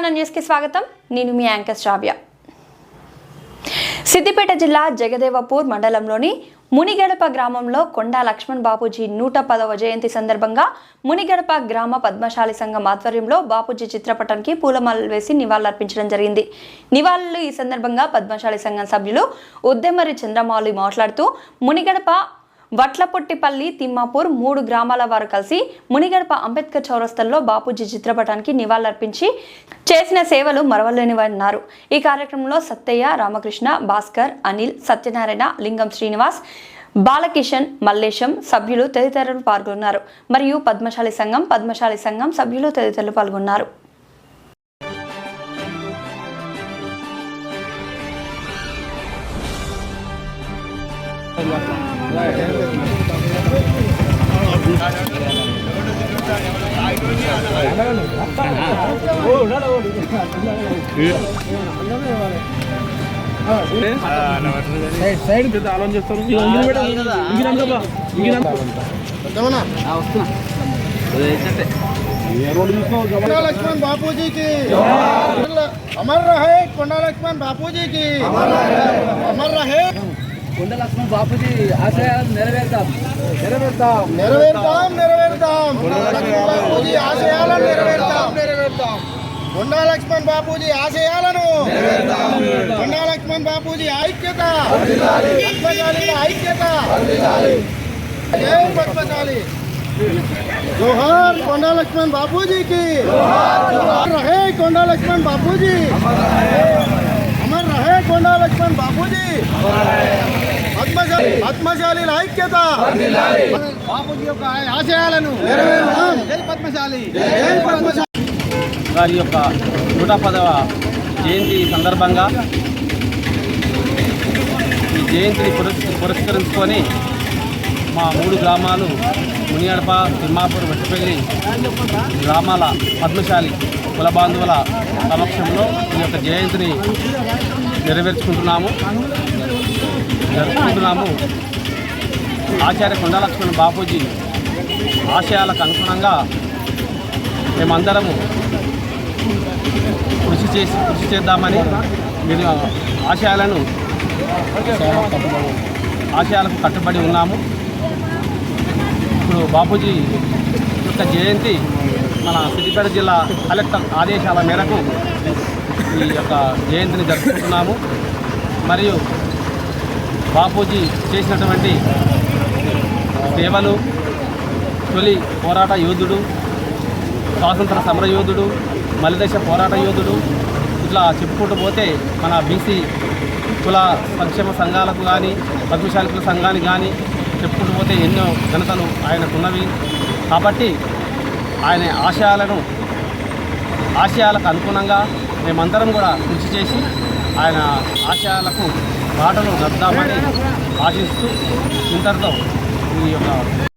తెలంగాణ న్యూస్కి స్వాగతం. నేను మీ యాంకర్ శ్రావ్య. సిద్దిపేట జిల్లా జగదేవపూర్ మండలంలోని మునిగడప గ్రామంలో కొండా లక్ష్మణ్ బాపూజీ నూట పదవ జయంతి సందర్భంగా మునిగడప గ్రామ పద్మశాలి సంఘం ఆధ్వర్యంలో బాపూజీ చిత్రపటానికి పూలమాలలు వేసి నివాళులర్పించడం జరిగింది. నివాళులు ఈ సందర్భంగా పద్మశాలి సంఘం సభ్యులు ఉద్దెమరి చంద్రమౌళి మాట్లాడుతూ మునిగడప వట్లపొట్టిపల్లి తిమ్మాపూర్ మూడు గ్రామాల వారు కలిసి మునిగడప అంబేద్కర్ చౌరస్తల్లో బాపూజీ చిత్రపటానికి నివాళులర్పించి చేసిన సేవలు మరవలేనివన్నారు. ఈ కార్యక్రమంలో సత్తయ్య రామకృష్ణ భాస్కర్ అనిల్ సత్యనారాయణ లింగం శ్రీనివాస్ బాలకిషన్ మల్లేశం సభ్యులు తదితరులు పాల్గొన్నారు. మరియు పద్మశాలి సంఘం పద్మశాలి సంఘం సభ్యులు తదితరులు పాల్గొన్నారు. సైడ్ ఆలోచన చేస్తారు లక్ష్మణ్ బాపూజీకి అమర్ రహే కొండా లక్ష్మణ్ బాపూజీకి అమర్ కొండ లక్ష్మణ్ బాపూజీ ఆశయాలను నెరవేర్తాం నెరవేర్తాం నెరవేరుతాం నెరవేరుతాం బాపూజీ ఆశయాలను నెరవేరుతాం నెరవేరుతాం కొండా లక్ష్మణ్ బాపూజీ ఆశయాలను కొండా లక్ష్మణ్ బాపూజీ ఐక్యత పద్మశాలి ఐక్యత జై పద్మశాలి जोहार కొండా లక్ష్మణ్ బాపూజీకి రహే కొండా లక్ష్మణ్ బాపూజీ అమర్ రహే కొండా లక్ష్మణ్ బాపూజీ పద్మశాలి పద్మశాలి ఐక్యత. బాపూజీ యొక్క ఆశయాలను పద్మశాలి. వారి యొక్క నూట పదవ జయంతి సందర్భంగా ఈ జయంతిని పురస్ పురస్కరించుకొని మా మూడు గ్రామాలు మునియడప తిమ్మాపూర్ వట్టిపల్లి గ్రామాల పద్మశాలి కుల బాంధవుల సమక్షంలో ఈ యొక్క జయంతిని నెరవేర్చుకుంటున్నాము. జరుపుకుంటున్నాము. ఆచార్య కొండలక్ష్మణ బాపూజీ ఆశయాలకు అనుగుణంగా మేమందరము కృషి చేసి కృషి చేద్దామని మీరు ఆశయాలను ఆశయాలకు కట్టుబడి ఉన్నాము. ఇప్పుడు బాపూజీ యొక్క జయంతి మన సిద్దిపేట జిల్లా కలెక్టర్ ఆదేశాల మేరకు ఈ యొక్క జయంతిని జరుపుకుంటున్నాము. మరియు బాపూజీ చేసినటువంటి సేవలు తొలి పోరాట యోధుడు స్వాతంత్ర సమర యోధుడు మలిదశ పోరాట యోధుడు. ఇట్లా చెప్పుకుంటూ పోతే మన బీసీ కుల సంక్షేమ సంఘాలకు కానీ పద్మశాలి సంఘానికి కానీ చెప్పుకుంటూ పోతే ఎన్నో ఘనతలు ఆయనకున్నవి. కాబట్టి ఆయన ఆశయాలను ఆశయాలకు అనుగుణంగా మేమందరం కూడా కృషి చేసి ఆయన ఆశయాలకు పాటలు నద్దామని ఆశిస్తూ ఇంతటితో ఈ యొక్క